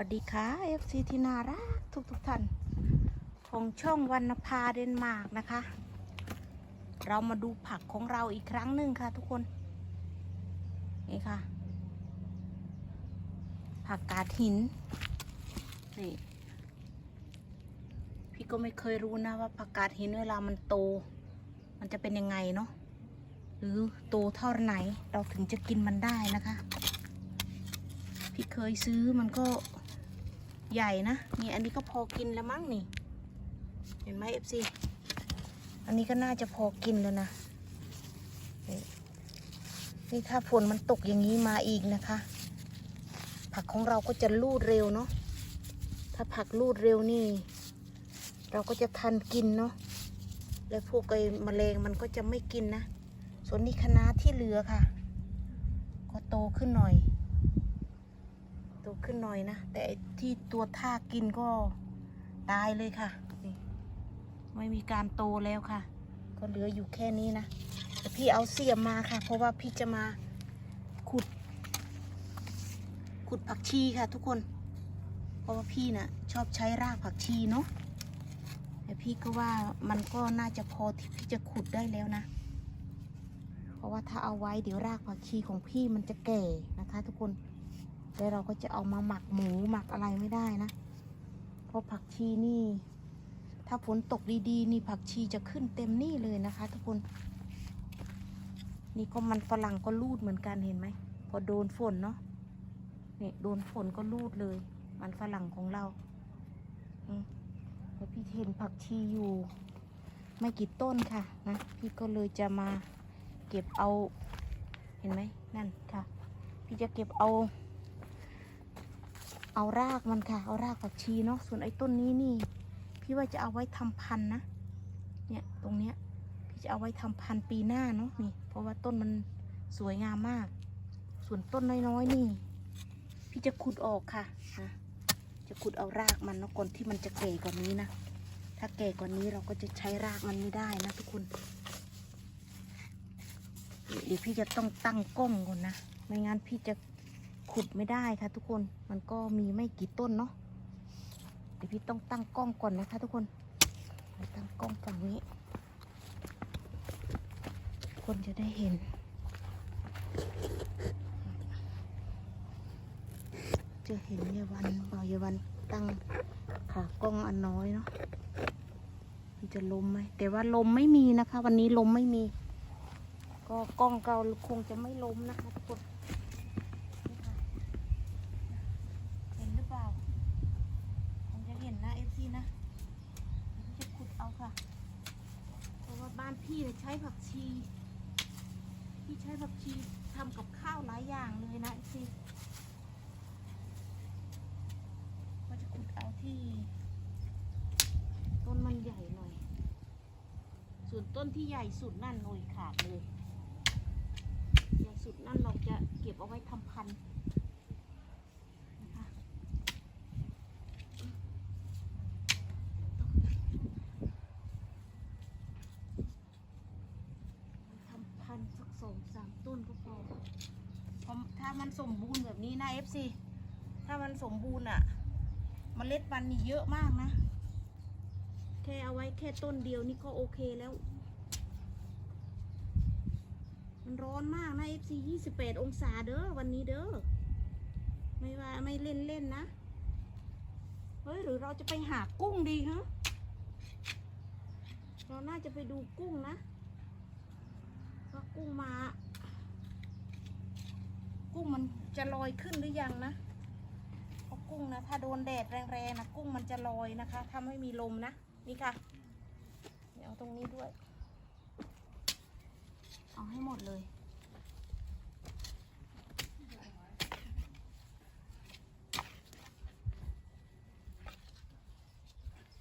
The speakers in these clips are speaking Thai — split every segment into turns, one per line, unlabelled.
วัสดีค่ะ FC ที่น่ารักทุกทุกท่านของช่องวรรณภาเดนมาร์กนะคะ เรามาดูผักของเราอีกครั้งหนึ่งค่ะทุกคน นี่ค่ะ ผักกาดหิน นี่ พี่ก็ไม่เคยรู้นะว่าผักกาดหินเวลามันโต มันจะเป็นยังไงเนาะ หรือโตเท่าไหนเราถึงจะกินมันได้นะคะพี่เคยซื้อมันก็ ใหญ่นะนี่อันนี้ก็พอกินแล้วมั้งนี่ เห็นไหมเอฟซีอันนี้ก็น่าจะพอกินแล้วนะนี่นี่ถ้าฝนมันตกอย่างนี้มาอีกนะคะ ผักของเราก็จะรูดเร็วเนาะถ้าผักรูดเร็วนี่ เราก็จะทันกินเนาะแล้วพวกไอ้แมลงมันก็จะไม่กินนะ ส่วนนี้คณะที่เหลือค่ะ ก็โตขึ้นหน่อย โตขึ้นหน่อยนะ แต่ที่ตัวท่ากินก็ตายเลยค่ะ ไม่มีการโตแล้วค่ะ ก็เหลืออยู่แค่นี้นะแต่พี่เอาเสียมมาค่ะ เพราะว่าพี่จะมาขุด ขุดผักชีค่ะ ทุกคน เพราะว่าพี่น่ะ ชอบใช้รากผักชีเนาะแต่พี่ก็ว่ามันก็น่าจะพอที่พี่จะขุดได้แล้วนะ เพราะว่าถ้าเอาไว้เดี๋ยวรากผักชีของพี่มันจะแก่นะคะ ทุกคน แล้วเราก็จะเอามาหมักหมูหมักอะไรไม่ได้นะ เพราะผักชีนี่ ถ้าฝนตกดีๆ นี่ผักชีจะขึ้นเต็มนี่เลยนะคะ ทุกคน นี่ก็มันฝรั่งก็รูดเหมือนกันเห็นไหม พอโดนฝนเนาะเนี่ยโดนฝนก็รูดเลย มันฝรั่งของเราอืมแล้วพี่เห็นผักชีอยู่ ไม่กี่ต้นค่ะนะพี่ก็เลยจะมาเก็บเอา เห็นไหมนั่นค่ะ พี่จะเก็บเอา เอารากมันค่ะ เอารากผักชีเนาะ ส่วนไอ้ต้นนี้นี่ พี่ว่าจะเอาไว้ทำพันนะ เนี่ยตรงเนี้ย พี่จะเอาไว้ทำพันปีหน้าเนาะนี่ เพราะว่าต้นมันสวยงามมาก ส่วนต้นน้อยๆนี่ พี่จะขุดออกค่ะนะจะขุดเอารากมันเนาะก่อนที่มันจะแก่กว่านี้นะ ถ้าแก่กว่านี้เราก็จะใช้รากมันไม่ได้นะทุกคน เดี๋ยวพี่จะต้องตั้งกล้องก่อนนะ ไม่งั้นพี่จะ ขุดไม่ได้ค่ะทุกคนมันก็มีไม่กี่ต้นเนาะเดี๋ยวพี่ต้องตั้งกล้องก่อนนะคะ ทุกคนตั้งกล้องฝั่งนี้ คนจะได้เห็นจะเห็นเยาวันบอกเยาวันตั้งขากล้องอันน้อยเนาะมันจะลมไหมแต่ว่าลมไม่มีนะคะ วันนี้ลมไม่มี ก็กล้องเราคงจะไม่ล้มนะคะทุกคนค่ะเห็นหรือเปล่า คงจะเห็นนะเอฟซีนะเดี๋ยวพี่จะขุดเอาค่ะ เพราะว่าบ้านพี่เนี่ยใช้ผักชี พี่ใช้ผักชีทำกับข้าวหลายอย่างเลยนะเอฟซีก็จะขุดเอาที่ต้นมันใหญ่หน่อย ส่วนต้นที่ใหญ่สุดนั่นหน่อยขาดเลย ใหญ่สุดนั่นเราจะเก็บเอาไว้ทำพันธุ์นะคะทำพันธุ์สักสองสามต้ นก็พอเพราะถ้ามันสมบูรณ์แบบนี้นะ FC ถ้ามันสมบูรณ์อะเมล็ดพันธุ์นี่เยอะมากนะ แค่เอาไว้แค่ต้นเดียวนี่ก็โอเคแล้ว มันร้อนมากนะ FC 28 องศาเด้อวันนี้เด้อ ไม่ว่าไม่เล่นเล่นๆนะ เฮ้ย หรือเราจะไปหากุ้งดีฮะ เราน่าจะไปดูกุ้งนะว่ากุ้งมา งมันจะลอยขึ้นหรือยังนะเพราะกุ้งนะถ้าโดนแดดแรงๆนะกุ้งมันจะลอยนะคะถ้าไม่มีลมนะนี่ค่ะ เดี๋ยวเอาตรงนี้ด้วย เอาให้หมดเลย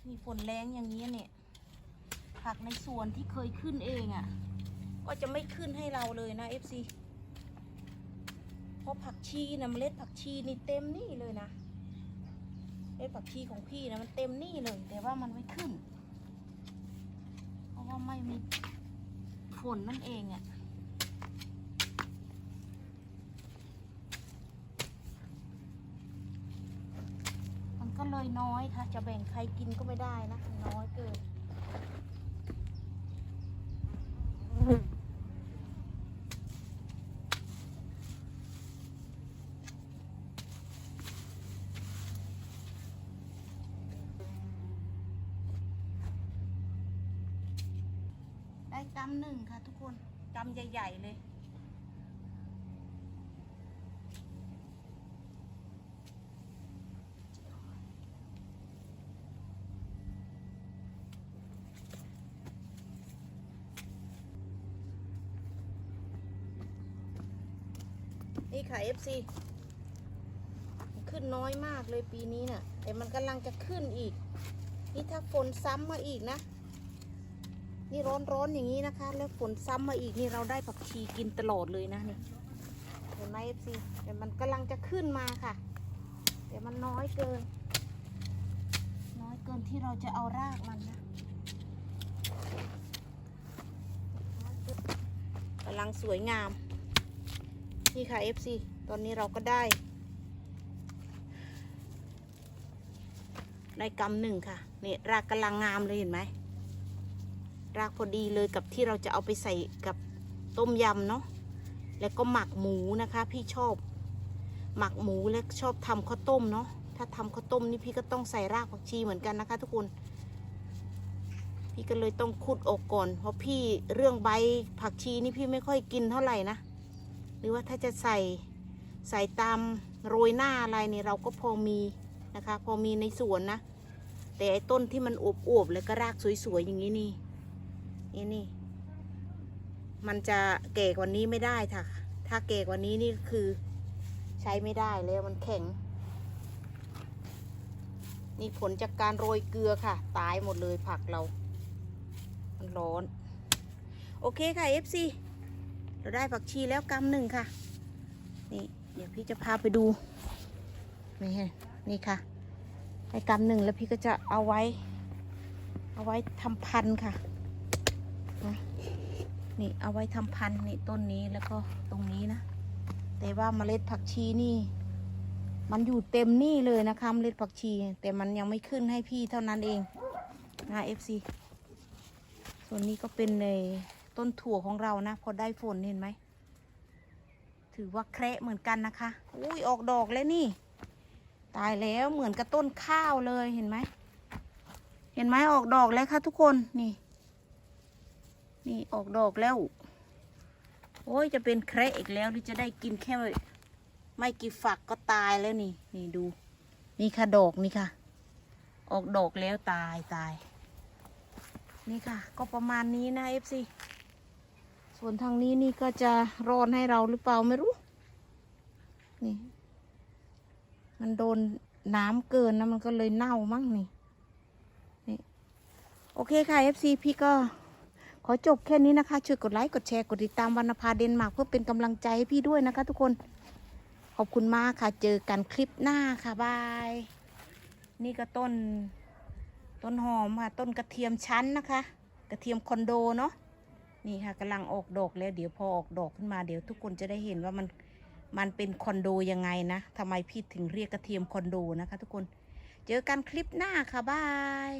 มีฝนแรงอย่างนี้เนี่ย ผักในสวนที่เคยขึ้นเองอะ่ะ ก็จะไม่ขึ้นให้เราเลยนะ FC เพราะผักชีนะเมล็ดผักชีนี่เต็มนี่เลยนะเมล็ดผักชีของพี่นะมันเต็มนี่เลย แต่ว่ามันไม่ขึ้น เพราะว่าไม่มีฝนนั่นเองอะ่ะเก็เลยน้อยค่ะ จะแบ่งใครกินก็ไม่ได้นะ น้อยเกิน กำหนึ่งค่ะ ทุกคนกำใหญ่ ๆ เลย นี่ค่ะ FC ขึ้นน้อยมากเลยปีนี้น่ะแต่มันกำลังจะขึ้นอีก นี่ถ้าฝนซ้ำมาอีกนะ นี่ร้อนๆอย่างนี้นะคะ แล้วฝนซ้ำมาอีกนี่เราได้ผักชีกินตลอดเลยนะนี่เห็นไหม FC แต่มันกำลังจะขึ้นมาค่ะ แต่มันน้อยเกิน น้อยเกินที่เราจะเอารากมันนะกำลังสวยงาม นี่ค่ะ FC ตอนนี้เราก็ได้ ได้กำหนึ่งค่ะ นี่รากกำลังงามเลยเห็นไหม รากพอดีเลยกับที่เราจะเอาไปใส่กับต้มยำเนาะแล้วก็หมักหมูนะคะ พี่ชอบ หมักหมูและชอบทำข้าวต้มเนาะถ้าทำข้าวต้มนี่พี่ก็ต้องใส่รากผักชีเหมือนกันนะคะ ทุกคน พี่ก็เลยต้องขุดออกก่อน เพราะพี่เรื่องใบผักชีนี่พี่ไม่ค่อยกินเท่าไหร่นะหรือว่าถ้าจะใส่ใส่ตามโรยหน้าอะไรเนี่ยเราก็พอมีนะคะ พอมีในสวนนะ แต่ไอ้ต้นที่มันอวบๆแล้วก็รากสวยๆอย่างนี้นี่ นี่นี่ มันจะแก่กว่านี้ไม่ได้ค่ะ ถ้าแก่กว่านี้นี่คือใช้ไม่ได้แล้วมันแข็ง นี่ผลจากการโรยเกลือค่ะ ตายหมดเลยผักเรา มันร้อน โอเคค่ะ FC เราได้ผักชีแล้วกำหนึ่งค่ะ นี่ เดี๋ยวพี่จะพาไปดูนี่นี่ค่ะ ได้กำหนึ่งแล้วพี่ก็จะเอาไว้ เอาไว้ทำพันธุ์ค่ะ นี่เอาไว้ทำพันธุ์นี่ต้นนี้แล้วก็ตรงนี้นะ แต่ว่าเมล็ดผักชีนี่ มันอยู่เต็มนี่เลยนะคะเมล็ดผักชี แต่มันยังไม่ขึ้นให้พี่เท่านั้นเองนะเอฟซีส่วนนี้ก็เป็นในต้นถั่วของเรานะ พอได้ฝนเห็นไหมถือว่าแคระเหมือนกันนะคะ อุ้ยออกดอกแล้วนี่ ตายแล้วเหมือนกับต้นข้าวเลยเห็นไหม เห็นไหมออกดอกแล้วค่ะทุกคนนี่ นี่ออกดอกแล้ว โอ้ยจะเป็นแคระอีกแล้วหรือจะได้กินแค่ไม่กี่ฝักก็ตายแล้วนี่ นี่ดู นี่ค่ะดอกนี่ค่ะ ออกดอกแล้วตายตาย นี่ค่ะ ก็ประมาณนี้นะเอฟซีส่วนทางนี้นี่ก็จะร้อนให้เราหรือเปล่าไม่รู้ นี่ มันโดนน้ำเกินนะมันก็เลยเน่ามั้งนี่ นี่ โอเคค่ะ FC พี่ก็ ขอจบแค่นี้นะคะ ช่วยกดไลค์ กดแชร์ กดติดตามวรรณภาเดนมาร์กเพื่อเป็นกำลังใจให้พี่ด้วยนะคะ ทุกคน ขอบคุณมากค่ะ เจอกันคลิปหน้าค่ะ บาย นี่ก็ต้น ต้นหอมค่ะ ต้นกระเทียมชั้นนะคะ กระเทียมคอนโดเนาะ นี่ค่ะกำลังออกดอกแล้ว เดี๋ยวพอออกดอกขึ้นมา เดี๋ยวทุกคนจะได้เห็นว่ามันมันเป็นคอนโดยังไงนะทำไมพี่ถึงเรียกกระเทียมคอนโดนะคะ ทุกคน เจอกันคลิปหน้าค่ะ บาย